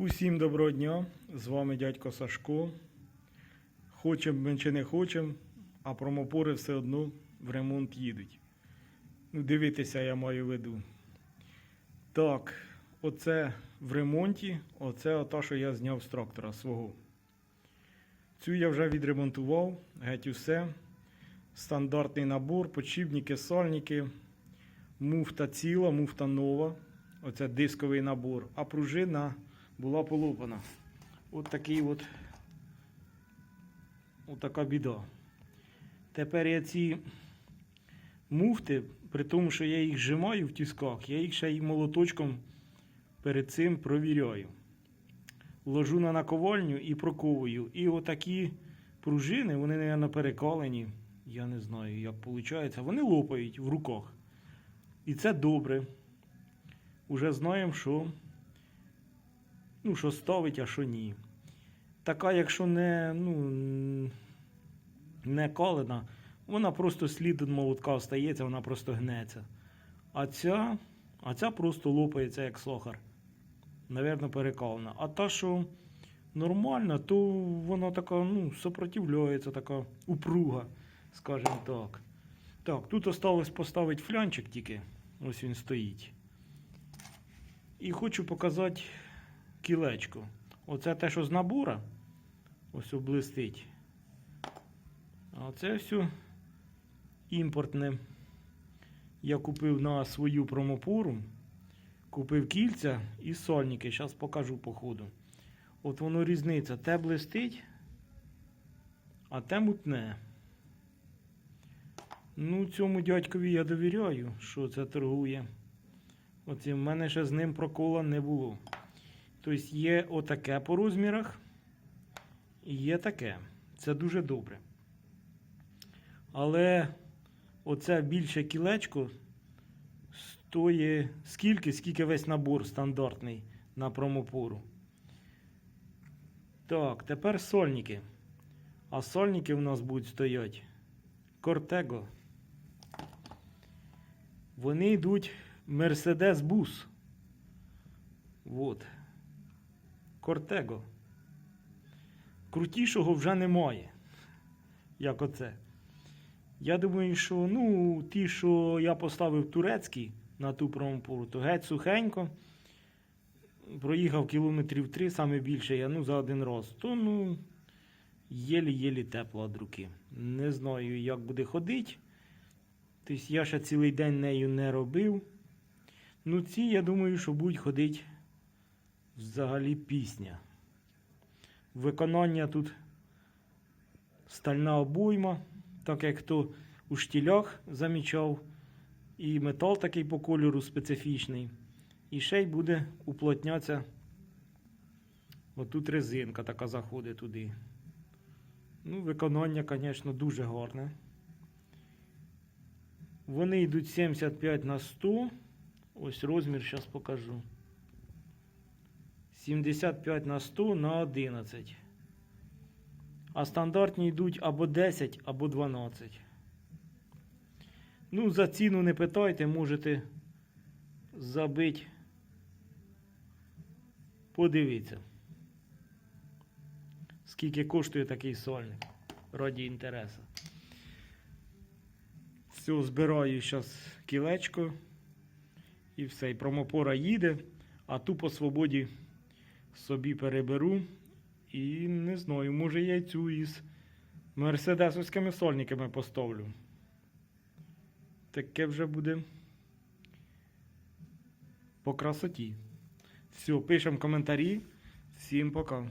Усім доброго дня! З вами дядько Сашко. Хочемо ми чи не хочемо, а промопори все одно в ремонт їдуть. Ну, дивитися я маю виду. Так, оце в ремонті, оце ота, що я зняв з трактора свого. Цю я вже відремонтував, геть усе. Стандартний набор, подшипники, сальники, муфта ціла, муфта нова. Оце дисковий набор, а пружина була полопана. От такий от, от така біда. Тепер я ці муфти, при тому, що я їх зжимаю в тисках, я їх ще й молоточком перед цим провіряю. Ложу на наковальню і проковую. І отакі пружини, вони, мабуть, перекалені. Я не знаю, як виходить. Вони лопають в руках. І це добре. Уже знаємо, що ну, що ставить, а що ні. Така, якщо не, ну, не калена, вона просто слід від молотка остається, вона просто гнеться. А ця, а ця просто лопається, як сахар. Навірно, перекалена. А та, що нормальна, то вона така, ну, сопротивляється, така упруга, скажімо так. Так, тут осталось поставити флянчик тільки. Ось він стоїть. І хочу показати кілечко. Оце те, що з набора. Ось облистить. А це все імпортне. Я купив на свою промопору. Купив кільця і сольники. Зараз покажу по ходу. От воно різниця. Те блистить, а те мутне. Ну, цьому дядькові я довіряю, що це торгує. От і в мене ще з ним прокола не було. Тобто є отаке по розмірах і є таке. Це дуже добре. Але оце більше кілечко стоїть скільки, скільки весь набор стандартний на промопору. Так, тепер сольники. А сольники у нас будуть стояти Кортего. Вони йдуть Mercedes Bus. Вот. Кортего. Крутішого вже немає. Як оце. Я думаю, що ну, ті, що я поставив турецькі на ту промопору, то геть сухенько. Проїхав кілометрів три, саме більше я ну, за один раз. То ну, єлі-єлі тепла від руки. Не знаю, як буде ходити. Тобто я ще цілий день нею не робив. Ну, ці, я думаю, що будуть ходити взагалі пісня. Виконання тут стальна обойма, так як то у штілях замічав. І метал такий по кольору специфічний. І ще й буде уплотнятися. Отут резинка така заходить туди. Ну, виконання, звісно, дуже гарне. Вони йдуть 75 на 100. Ось розмір зараз покажу. 75 на 100 на 11. А стандартні йдуть або 10, або 12. Ну, за ціну не питайте, можете забити. Подивіться. Скільки коштує такий сольник раді інтересу. Все, збираю зараз кілечко. І все. І промопора їде, а ту по свободі собі переберу. І не знаю, може я цю із мерседесовськими сольниками поставлю. Таке вже буде по красоті. Все, пишемо коментарі. Всім пока.